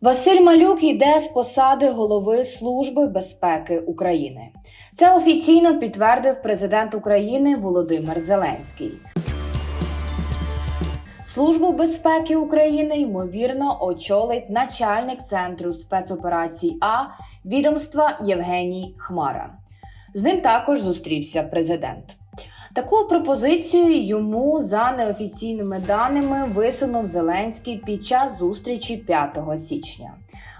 Василь Малюк йде з посади голови Служби безпеки України. Це офіційно підтвердив президент України Володимир Зеленський. Службу безпеки України ймовірно очолить начальник центру спецоперацій А відомства Євгеній Хмара. З ним також зустрівся президент. Таку пропозицію йому за неофіційними даними висунув Зеленський під час зустрічі 5 січня.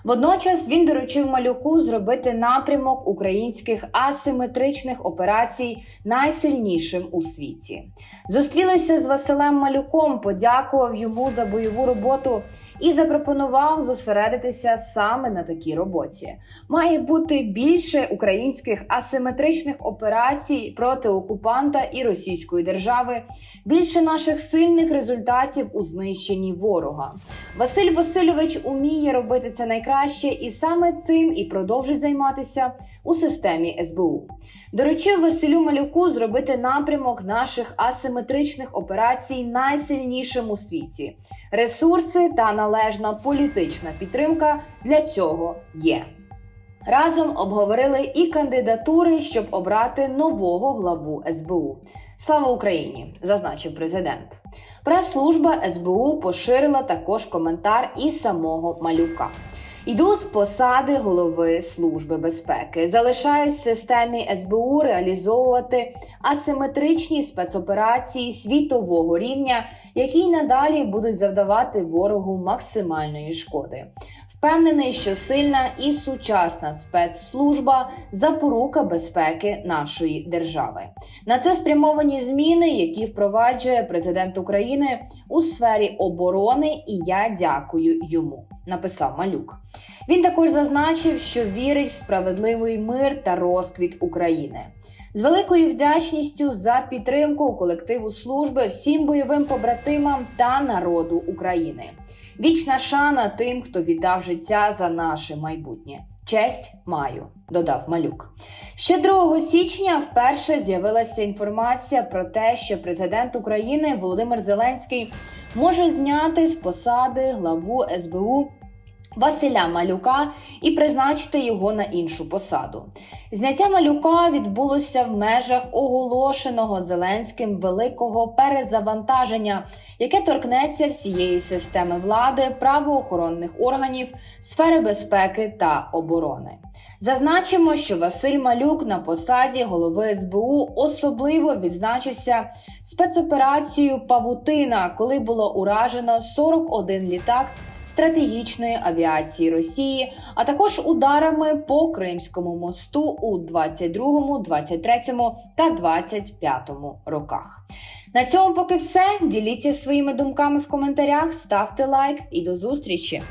Водночас він доручив малюку зробити напрямок українських асиметричних операцій найсильнішим у світі. Зустрілися з Василем Малюком, подякував йому за бойову роботу і запропонував зосередитися саме на такій роботі. Має бути більше українських асиметричних операцій проти окупанта і російської держави, більше наших сильних результатів у знищенні ворога. Василь Васильович уміє робити це найкраще, і саме цим і продовжить займатися у системі СБУ. Доручив Василю Малюку зробити напрямок наших асиметричних операцій найсильнішим у світі. Ресурси та належна політична підтримка для цього є. Разом обговорили і кандидатури, щоб обрати нового главу СБУ. Слава Україні! зазначив президент. Прес-служба СБУ поширила також коментар і самого малюка. Йду з посади голови Служби безпеки. Залишаюсь в системі СБУ реалізовувати асиметричні спецоперації світового рівня, які й надалі будуть завдавати ворогу максимальної шкоди. Впевнений, що сильна і сучасна спецслужба запорука безпеки нашої держави. На це спрямовані зміни, які впроваджує президент України у сфері оборони, і я дякую йому. Написав Малюк. Він також зазначив, що вірить в справедливий мир та розквіт України. З великою вдячністю за підтримку колективу служби всім бойовим побратимам та народу України. Вічна шана тим, хто віддав життя за наше майбутнє. Честь маю, додав малюк. Ще 2 січня вперше з'явилася інформація про те, що президент України Володимир Зеленський може зняти з посади главу СБУ Василя Малюка і призначити його на іншу посаду. Зняття малюка відбулося в межах оголошеного Зеленським великого перезавантаження, яке торкнеться всієї системи влади, правоохоронних органів, сфери безпеки та оборони. Зазначимо, що Василь Малюк на посаді голови СБУ особливо відзначився спецоперацією Павутина, коли було уражено 41 літак стратегічної авіації Росії, а також ударами по Кримському мосту у 22, 23 та 25 роках. На цьому поки все. Діліться своїми думками в коментарях, ставте лайк і до зустрічі!